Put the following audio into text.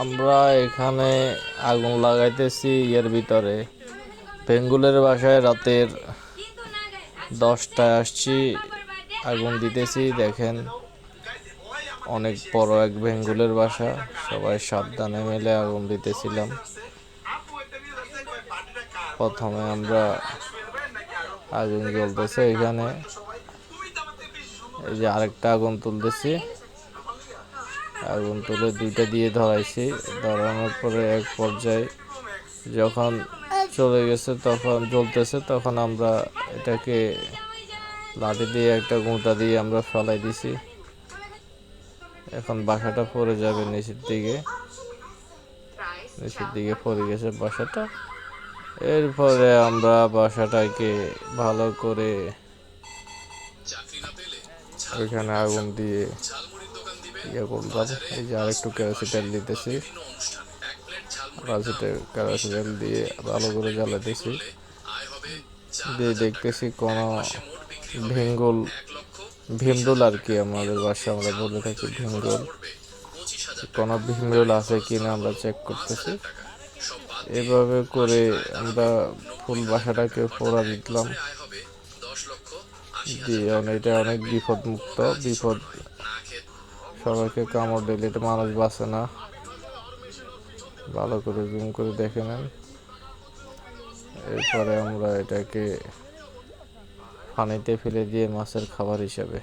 আমরা এখানে আগুন লাগাইতেছি ইয়ের ভিতরে। বেঙ্গুলের বাসায় রাতের দশটায় আসছি, আগুন দিতেছি, দেখেন। অনেক বড় এক বেঙ্গুলের বাসা, সবাই সাবধানে মিলে আগুন দিতেছিলাম। প্রথমে আমরা আগুন জ্বলতেছে এখানে। এই যে আরেকটা আগুন তুলতেছি। আগুন তুলে দুইটা দিয়ে ধরাইছি। ধরানোর পরে এক পর্যায়ে যখন চলে গেছে তখন জ্বলতেছে তখন আমরা এটাকে লাঠি দিয়ে একটা গুঁতা দিয়ে আমরা ফেলাই দিছি। এখন বাসাটা পড়ে যাবে নিচের দিকে। নিচের দিকে পড়ে গেছে বাসাটা। এরপরে আমরা বাসাটাকে ভালো করে ওইখানে আগুন দিয়ে ইয়ে করলাম এই যে আরেকটু তেল দিতেছি। রাজিতে কেরোসিন দিয়ে ভালো করে জ্বালাতেছি দিয়ে দেখতেছি কোনো ভেঙ্গল, ভীমরুল আর কি আমাদের বাসা আমরা বলে থাকি ভীমরুল। কোনো ভীমরুল আছে কিনা আমরা চেক করতেছি। এভাবে করে আমরা ফুল বাসাটাকে ফোড়া দিলাম। দিয়ে এটা অনেক বিপদ মুক্ত বিপদ সবাইকে কামড় দিলে এটা মানুষ বাঁচে না। ভালো করে জুম করে দেখে নেন। এরপরে আমরা এটাকে পানিতে ফেলে দিয়ে মাছের খাবার হিসাবে।